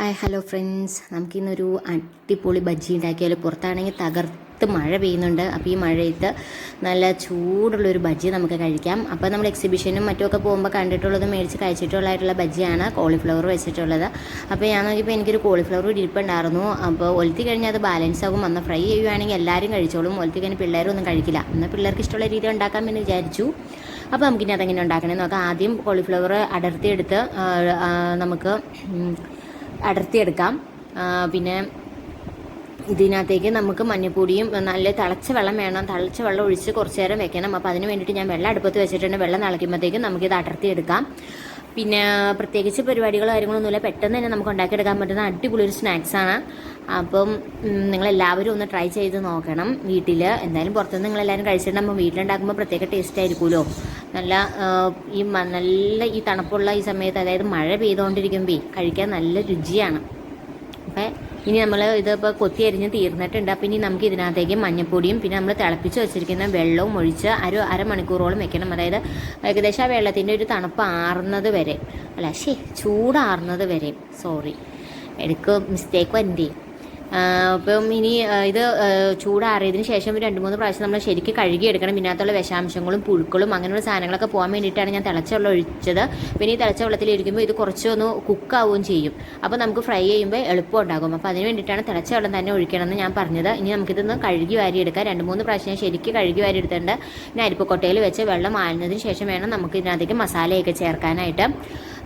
Hi hello friends. നമുക്കിന്നൊരു അടിപൊളി ബജ്ജി ഉണ്ടാക്കിയാൽ പുറത്താണെങ്കിൽ തകർത്ത് മഴ പെയ്യുന്നുണ്ട്. അപ്പോൾ ഈ മഴയത്ത് നല്ല ചൂടുള്ളൊരു ബജ്ജി നമുക്ക് കഴിക്കാം. അപ്പോൾ നമ്മൾ എക്സിബിഷനും മറ്റുമൊക്കെ പോകുമ്പോൾ കണ്ടിട്ടുള്ളത് മേടിച്ച് കഴിച്ചിട്ടുള്ളതായിട്ടുള്ള ബജ്ജിയാണ് കോളിഫ്ലവർ വെച്ചിട്ടുള്ളത്. അപ്പോൾ ഞാൻ നോക്കിയപ്പോൾ എനിക്കൊരു കോളിഫ്ലവർ ഇരിപ്പുണ്ടായിരുന്നു അപ്പോൾ ഒലത്തി കഴിഞ്ഞാൽ അത് ബാലൻസ് ആകും. അന്ന് ഫ്രൈ ചെയ്യുവാണെങ്കിൽ എല്ലാവരും കഴിച്ചോളും. ഒലത്തി കഴിഞ്ഞ് പിള്ളേരൊന്നും കഴിക്കില്ല. എന്നാൽ പിള്ളേർക്ക് ഇഷ്ടമുള്ള രീതി ഉണ്ടാക്കാൻ എന്ന് വിചാരിച്ചു. അപ്പോൾ നമുക്കിനി അതെങ്ങനെ ഉണ്ടാക്കണമെന്ന് നോക്കാം. ആദ്യം കോളിഫ്ലവർ അടർത്തിയെടുത്ത് നമുക്ക് അടർത്തിയെടുക്കാം. പിന്നെ ഇതിനകത്തേക്ക് നമുക്ക് മഞ്ഞപ്പൊടിയും നല്ല തിളച്ച വെള്ളം വേണം. തിളച്ച വെള്ളം ഒഴിച്ച് കുറച്ച് നേരം വെക്കണം. അപ്പോൾ അതിന് വേണ്ടിയിട്ട് ഞാൻ വെള്ളം അടുപ്പത്ത് വെച്ചിട്ടുണ്ട്. വെള്ളം തിളയ്ക്കുമ്പോഴത്തേക്കും നമുക്കിത് അടർത്തിയെടുക്കാം. പിന്നെ പ്രത്യേകിച്ച് പരിപാടികളോ കാര്യങ്ങളൊന്നുമില്ല. പെട്ടെന്ന് തന്നെ നമുക്ക് ഉണ്ടാക്കിയെടുക്കാൻ പറ്റുന്ന അടിപൊളി ഒരു സ്നാക്സാണ് അപ്പം നിങ്ങളെല്ലാവരും ഒന്ന് ട്രൈ ചെയ്ത് നോക്കണം വീട്ടിൽ എന്തായാലും പുറത്തുനിന്ന് നിങ്ങളെല്ലാവരും കഴിച്ചിട്ടുണ്ടാകുമ്പോൾ വീട്ടിലുണ്ടാക്കുമ്പോൾ പ്രത്യേക ടേസ്റ്റ് ആയിരിക്കുമല്ലോ. നല്ല ഈ നല്ല ഈ തണുപ്പുള്ള ഈ സമയത്ത് അതായത് മഴ പെയ്തുകൊണ്ടിരിക്കുമ്പോൾ കഴിക്കാൻ നല്ല രുചിയാണ്. അപ്പം ഇനി നമ്മൾ ഇതിപ്പോൾ കൊത്തി അരിഞ്ഞ് തീർന്നിട്ടുണ്ട്. അപ്പം ഇനി നമുക്ക് ഇതിനകത്തേക്ക് മഞ്ഞപ്പൊടിയും പിന്നെ നമ്മൾ തിളപ്പിച്ച് വെച്ചിരിക്കുന്ന വെള്ളവും ഒഴിച്ച് അര അരമണിക്കൂറോളം വെക്കണം. അതായത് ഏകദേശം ആ വെള്ളത്തിന്റെ ഒരു തണുപ്പ് ആറുന്നത് വരെ. അല്ല ശേ ചൂടാറുന്നത് വരെ. സോറി. എടുക്കും മിസ്റ്റേക്ക് വരണ്ടേ. അപ്പം ഇനി ഇത് ചൂടാറിയതിന് ശേഷം രണ്ട് മൂന്ന് പ്രാവശ്യം നമ്മൾ ശരിക്കും കഴുകിയെടുക്കണം. ഇതിനകത്തുള്ള വിഷാംശങ്ങളും പുഴുക്കളും അങ്ങനെയുള്ള സാധനങ്ങളൊക്കെ പോകാൻ വേണ്ടിയിട്ടാണ് ഞാൻ തിളച്ച വെള്ളം ഒഴിച്ചത്. പിന്നെ ഈ തിളച്ച വെള്ളത്തിലിരിക്കുമ്പോൾ ഇത് കുറച്ചൊന്ന് കുക്കാവുകയും ചെയ്യും. അപ്പോൾ നമുക്ക് ഫ്രൈ ചെയ്യുമ്പോൾ എളുപ്പം ഉണ്ടാകും. അപ്പോൾ അതിന് വേണ്ടിയിട്ടാണ് തിളച്ച വെള്ളം തന്നെ ഒഴിക്കണമെന്ന് ഞാൻ പറഞ്ഞത്. ഇനി നമുക്കിതൊന്ന് കഴുകി വാരി എടുക്കാം രണ്ട് മൂന്ന് പ്രാവശ്യം ഞാൻ ശരിക്കും കഴുകി വാരി എടുത്തിട്ടുണ്ട് പിന്നെ അരിപ്പക്കൊട്ടയിൽ വെച്ച് വെള്ളം ആഴുന്നതിന് ശേഷം വേണം നമുക്ക് ഇതിനകത്തേക്ക് മസാലയൊക്കെ ചേർക്കാനായിട്ട്.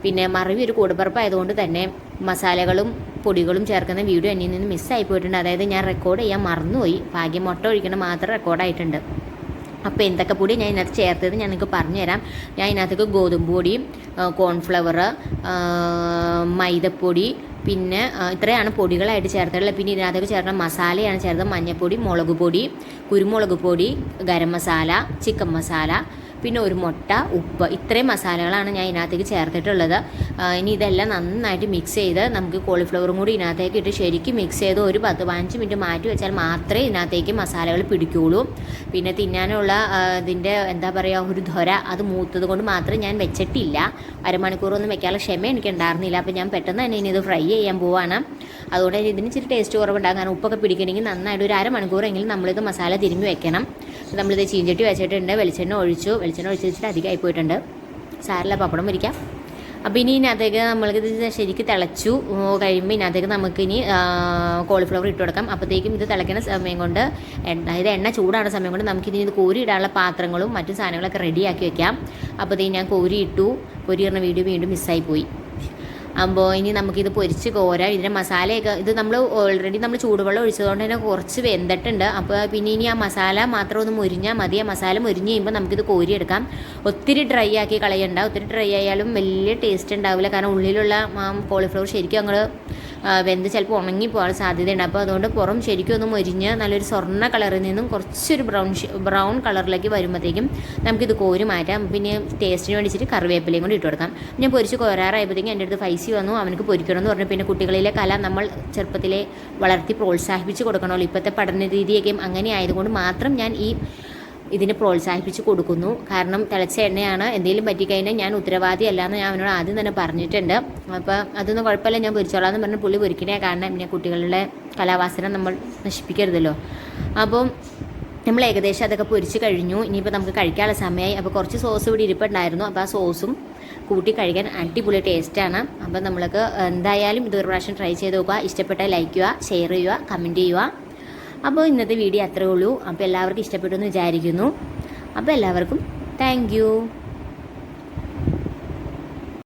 പിന്നെ മറവി ഒരു കൂടുപറപ്പായതുകൊണ്ട് തന്നെ മസാലകളും പൊടികളും ചേർക്കുന്ന വീഡിയോ എന്നിൽ നിന്ന് മിസ്സായി പോയിട്ടുണ്ട് അതായത് ഞാൻ റെക്കോർഡ് ചെയ്യാൻ മറന്നുപോയി. ഭാഗ്യം മുട്ട ഒഴിക്കണം മാത്രം റെക്കോർഡായിട്ടുണ്ട് അപ്പോൾ എന്തൊക്കെ പൊടി ഞാൻ ഇതിനകത്ത് ചേർത്തത് ഞാൻ നിങ്ങൾക്ക് പറഞ്ഞുതരാം. ഞാൻ ഇതിനകത്തേക്ക് ഗോതമ്പ് പൊടി കോൺഫ്ലവർ മൈദപ്പൊടി പിന്നെ ഇത്രയാണ് പൊടികളായിട്ട് ചേർത്തിട്ടുള്ളത്. പിന്നെ ഇതിനകത്തേക്ക് ചേർക്കുന്ന മസാലയാണ് ചേർത്തത്. മഞ്ഞൾപ്പൊടി മുളക് പൊടി കുരുമുളക് പൊടി ഗരം മസാല ചിക്കൻ മസാല പിന്നെ ഒരു മുട്ട ഉപ്പ് ഇത്രയും മസാലകളാണ് ഞാൻ ഇതിനകത്തേക്ക് ചേർത്തിട്ടുള്ളത്. ഇനി ഇതെല്ലാം നന്നായിട്ട് മിക്സ് ചെയ്ത് നമുക്ക് കോളിഫ്ലവറും കൂടി ഇതിനകത്തേക്ക് ഇട്ട് ശരിക്കും മിക്സ് ചെയ്ത് ഒരു പത്ത് പതിനഞ്ച് മിനിറ്റ് മാറ്റി വെച്ചാൽ മാത്രമേ ഇതിനകത്തേക്ക് മസാലകൾ പിടിക്കുകയുള്ളൂ പിന്നെ തിന്നാനുള്ള ഇതിന്റെ എന്താ പറയുക ഒരു ധൊര അത് മൂത്തത് കൊണ്ട് മാത്രം ഞാൻ വെച്ചിട്ടില്ല. അരമണിക്കൂറൊന്നും വെക്കാനുള്ള ക്ഷമ എനിക്ക് ഉണ്ടായിരുന്നില്ല. അപ്പോൾ ഞാൻ പെട്ടെന്ന് തന്നെ ഇനി ഇത് ഫ്രൈ ചെയ്യാൻ പോവാണ്. അതുകൊണ്ട് ഇതിന് ഇച്ചിരി ടേസ്റ്റ് കുറവുണ്ടാകും കാരണം ഉപ്പൊക്കെ പിടിക്കണമെങ്കിൽ നന്നായിട്ട് ഒരു അരമണിക്കൂറെങ്കിലും നമ്മളിത് മസാല തിരുമ്മി വെക്കണം. നമ്മളിത് ചീഞ്ചട്ടി വെച്ചിട്ടുണ്ട്. വെളിച്ചെണ്ണ ഒഴിച്ചു. വെളിച്ചെണ്ണ ഒഴിച്ച് വെച്ചിട്ട് അധികമായി പോയിട്ടുണ്ട്. സാരില്ല പപ്പടം പൊരിക്കാം. അപ്പോൾ ഇനി ഇതിനകത്തേക്ക് നമ്മൾക്ക് ഇത് ശരിക്കും തിളച്ചു കഴിയുമ്പോൾ ഇതിനകത്തേക്ക് നമുക്കിനി കോളിഫ്ലവർ ഇട്ട് കൊടുക്കാം. അപ്പോഴത്തേക്കും ഇത് തിളയ്ക്കുന്ന സമയം കൊണ്ട് ഇത് എണ്ണ ചൂടാണ് സമയം കൊണ്ട് നമുക്കിനി ഇത് കോരി ഇടാനുള്ള പാത്രങ്ങളും മറ്റു സാധനങ്ങളൊക്കെ റെഡിയാക്കി വെക്കാം. അപ്പോഴത്തേക്കും ഞാൻ കോരി ഇട്ടു കോരി വീഡിയോ വീണ്ടും മിസ്സായി പോയി. അപ്പോൾ ഇനി നമുക്കിത് പൊരിച്ച് കോരാം. ഇതിന്റെ മസാലയൊക്കെ ഇത് നമ്മൾ ഓൾറെഡി നമ്മൾ ചൂടുവെള്ളം ഒഴിച്ചതുകൊണ്ട് തന്നെ കുറച്ച് വെന്തിട്ടുണ്ട്. അപ്പോൾ പിന്നെ ഇനി ആ മസാല മാത്രം ഒന്ന് മുരിഞ്ഞാൽ മതി. ആ മസാല മുരിഞ്ഞ് കഴിയുമ്പോൾ നമുക്കിത് കോരിയെടുക്കാം. ഒത്തിരി ഡ്രൈ ആക്കി കളയണ്ട. ഒത്തിരി ഡ്രൈ ആയാലും വലിയ ടേസ്റ്റ് ഉണ്ടാവില്ല. കാരണം ഉള്ളിലുള്ള കോളിഫ്ലവർ ശരിക്കും അങ്ങോട്ട് വെന്ത് ചിലപ്പോൾ ഉണങ്ങി പോകാൻ സാധ്യതയുണ്ട്. അപ്പോൾ അതുകൊണ്ട് പുറം ശരിക്കും ഒന്ന് മുരിഞ്ഞ് നല്ലൊരു സ്വർണ കളറിൽ നിന്നും കുറച്ചൊരു ബ്രൗൺ ബ്രൗൺ കളറിലേക്ക് വരുമ്പോഴത്തേക്കും നമുക്കിത് കോരി മാറ്റാം. പിന്നെ ടേസ്റ്റിന് വേണ്ടിയിട്ട് കറിവേപ്പിലയും കൂടി ഇട്ട് കൊടുക്കാം. ഞാൻ പൊരിച്ച് കോരാറായപ്പോഴത്തേക്കും എന്റെ അടുത്ത് പൈസ വന്നു അവനക്ക് പൊരിക്കണമെന്ന് പറഞ്ഞു. പിന്നെ കുട്ടികളിലെ കല നമ്മൾ ചെറുപ്പത്തിലെ വളർത്തി പ്രോത്സാഹിപ്പിച്ച് കൊടുക്കണമല്ലോ. ഇപ്പോഴത്തെ പഠന രീതിയൊക്കെയും അങ്ങനെ ആയതുകൊണ്ട് മാത്രം ഞാൻ ഈ ഇതിനെ പ്രോത്സാഹിപ്പിച്ച് കൊടുക്കുന്നു. കാരണം തിളച്ച എണ്ണയാണ്. എന്തെങ്കിലും പറ്റിക്കഴിഞ്ഞാൽ ഞാൻ ഉത്തരവാദിയല്ല എന്ന് ഞാൻ അവനോട് ആദ്യം തന്നെ പറഞ്ഞിട്ടുണ്ട്. അപ്പോൾ അതൊന്നും കുഴപ്പമില്ല. ഞാൻ പൊരിച്ചോളാം എന്ന് പറഞ്ഞ് പുള്ളി പൊരിക്കണേ കാരണം പിന്നെ കുട്ടികളുടെ കലാവാസന നമ്മൾ നശിപ്പിക്കരുതല്ലോ. അപ്പം നമ്മൾ ഏകദേശം അതൊക്കെ പൊരിച്ച് കഴിഞ്ഞു. ഇനിയിപ്പോൾ നമുക്ക് കഴിക്കാനുള്ള സമയമായി. അപ്പോൾ കുറച്ച് സോസ് ഇവിടെ ഇരിപ്പുണ്ടായിരുന്നു. അപ്പോൾ ആ സോസും കൂട്ടി കഴിക്കാൻ അടിപൊളി ടേസ്റ്റാണ് അപ്പോൾ നമ്മൾക്ക് എന്തായാലും ഇതൊരു പ്രാവശ്യം ട്രൈ ചെയ്ത് നോക്കുക. ഇഷ്ടപ്പെട്ടാൽ ലൈക്ക് ചെയ്യുക ഷെയർ ചെയ്യുക കമന്റ് ചെയ്യുക. അപ്പോൾ ഇന്നത്തെ വീഡിയോ അത്രേ ഉള്ളൂ. അപ്പോൾ എല്ലാവർക്കും ഇഷ്ടപ്പെട്ടു എന്ന് വിചാരിക്കുന്നു. അപ്പോൾ എല്ലാവർക്കും താങ്ക്